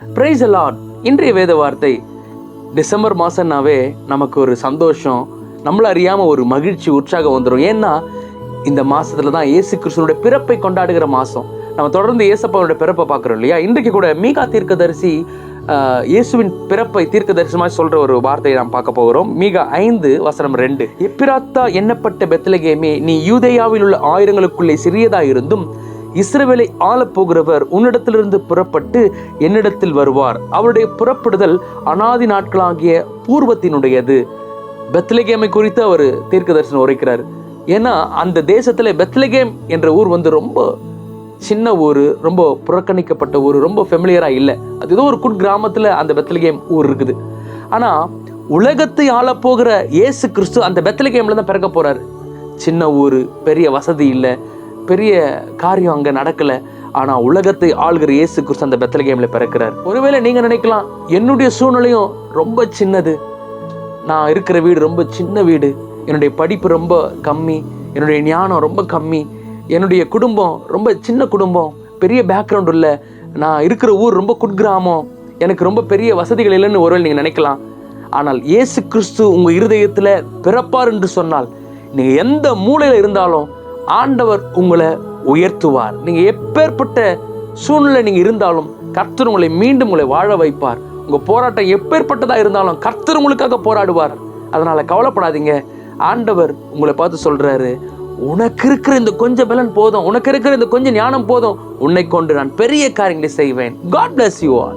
Price Lord இன்றைய வேத வார்த்தை டிசம்பர் மாதம்னாவே நமக்கு ஒரு சந்தோஷம் நம்மள அறியாமல் ஒரு மகிழ்ச்சி உற்சாகம் வந்துடும் ஏன்னா இந்த மாசத்துல தான் இயேசு கிருஷ்ணனுடைய பிறப்பை கொண்டாடுகிற மாதம் நம்ம தொடர்ந்து இயேசப்பாவோட பிறப்பை பார்க்குறோம் இல்லையா? இன்றைக்கு கூட மீகா தீர்க்கதரிசி இயேசுவின் பிறப்பை தீர்க்க தரிசனமாக சொல்கிற ஒரு வார்த்தையை நாம் பார்க்க போகிறோம். மிக ஐந்து வசனம் ரெண்டு. எப்பிராத்தா எண்ணப்பட்ட பெத்லகேமே நீ யூதேயாவில் உள்ள ஆயிரங்களுக்குள்ளே சிறியதாக இருந்தும் இஸ்ரவேலை ஆளப் போகிறவர் உன்னிடத்திலிருந்து புறப்பட்டு என்னிடத்தில் வருவார். அவருடைய புறப்படுதல் அனாதி நாட்களாகிய பூர்வத்தினுடையது. பெத்லகேமை குறித்து அவர் தீர்க்க தரிசனம் உரைக்கிறார். ஏன்னா அந்த தேசத்தில் பெத்லகேம் என்ற ஊர் வந்து ரொம்ப சின்ன ஊர் ரொம்ப புறக்கணிக்கப்பட்ட ஊர் ரொம்ப ஃபெமிலியராக இல்லை. அது ஏதோ ஒரு குட் கிராமத்தில் அந்த பெத்லகேம் ஊர் இருக்குது. ஆனால் உலகத்தை ஆளப்போகிற இயேசு கிறிஸ்து அந்த பெத்லகேமில் தான் பிறக்க போகிறாரு சின்ன ஊர் பெரிய வசதி இல்லை. பெரிய காரியம் அங்கே நடக்கலை. ஆனால் உலகத்தை ஆள்கிற இயேசு கிறிஸ்து அந்த பெத்லகேமில் பிறக்கிறார். ஒருவேளை நீங்கள் நினைக்கலாம் என்னுடைய சூழ்நிலையும் ரொம்ப சின்னது. நான் இருக்கிற வீடு ரொம்ப சின்ன வீடு. என்னுடைய படிப்பு ரொம்ப கம்மி. என்னுடைய ஞானம் ரொம்ப கம்மி. என்னுடைய குடும்பம் ரொம்ப சின்ன குடும்பம். பெரிய பேக்ரவுண்ட் இல்லை நான் இருக்கிற ஊர் ரொம்ப குட்கிராமம். எனக்கு ரொம்ப பெரிய வசதிகள் இல்லைன்னு ஒருவேளை நீங்கள் நினைக்கலாம். ஆனால் இயேசு கிறிஸ்து உங்கள் இருதயத்தில் பிறப்பார் என்று சொன்னால் நீங்கள் எந்த மூலையில் இருந்தாலும் ஆண்டவர் உங்களை உயர்த்துவார். நீங்கள் எப்பேற்பட்ட சூழ்நிலை நீங்கள் இருந்தாலும் கர்த்தர் உங்களை மீண்டும் உங்களை வாழ வைப்பார். உங்கள் போராட்டம் எப்பேற்பட்டதாக இருந்தாலும் கர்த்தர் உங்களுக்காக போராடுவார். அதனால் கவலைப்படாதீங்க. ஆண்டவர் உங்களை பார்த்து சொல்கிறாரு உனக்கு இருக்கிற இந்த கொஞ்சம் பலன் போதும். உனக்கு இருக்கிற இந்த கொஞ்சம் ஞானம் போதும். உன்னை கொண்டு நான் பெரிய காரியங்களை செய்வேன். God bless you all.